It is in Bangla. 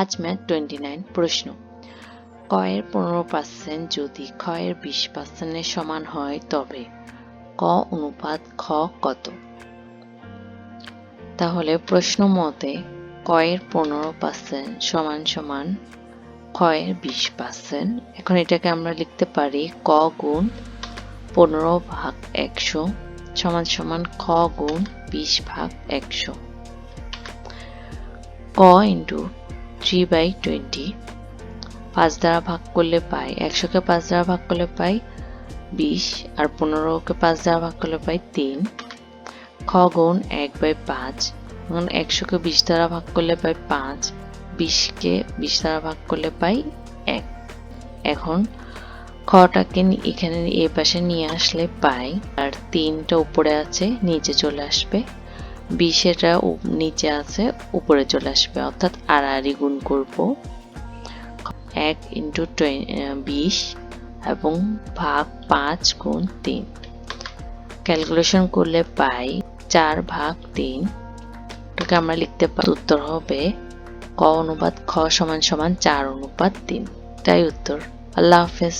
আজ ম্যাথ টোয়েন্টি নাইন প্রশ্ন। কয়ের পনেরো পার্সেন্ট যদি ক্ষয়ের বিশ পার্সেন্টের সমান হয় তবে ক অনুপাত খ কত? তাহলে প্রশ্ন মতে কয়ের পনেরো পার্সেন্ট সমান সমান ক্ষয়ের বিশ পার্সেন্ট। এখন এটাকে আমরা লিখতে পারি ক গুণ পনেরো ভাগ একশো সমান সমান খ গুণ বিশ ভাগ একশো। ক ইন্টু থ্রি বাই টোয়েন্টি পাঁচ দ্বারা ভাগ করলে পাই একশোকে পাঁচ দ্বারা ভাগ করলে পাই বিশ, আর পনেরোকে পাঁচ দ্বারা ভাগ করলে পাই তিন, খ গুণ এক বাই পাঁচ এখন একশোকে বিশ দ্বারা ভাগ করলে পাই পাঁচ, বিশকে বিশ দ্বারা ভাগ করলে পাই এক। এখন খটাকে এখানে এই পাশে নিয়ে আসলে পাই, আর তিনটা উপরে আছে, নিচে চলে আসবে। বিশেটা নিচে আছে, উপরে চলে আসবে, অর্থাৎ আড়াআড়ি গুণ করব। এক ইন্টু বিশ এবং ভাগ পাঁচ গুণ তিন। ক্যালকুলেশন করলে পাই চার ভাগ তিন। এটাকে আমরা লিখতে পারি, উত্তর হবে ক অনুপাত, খ সমান সমান চার অনুপাত তিন। তাই উত্তর। আল্লাহ হাফেজ।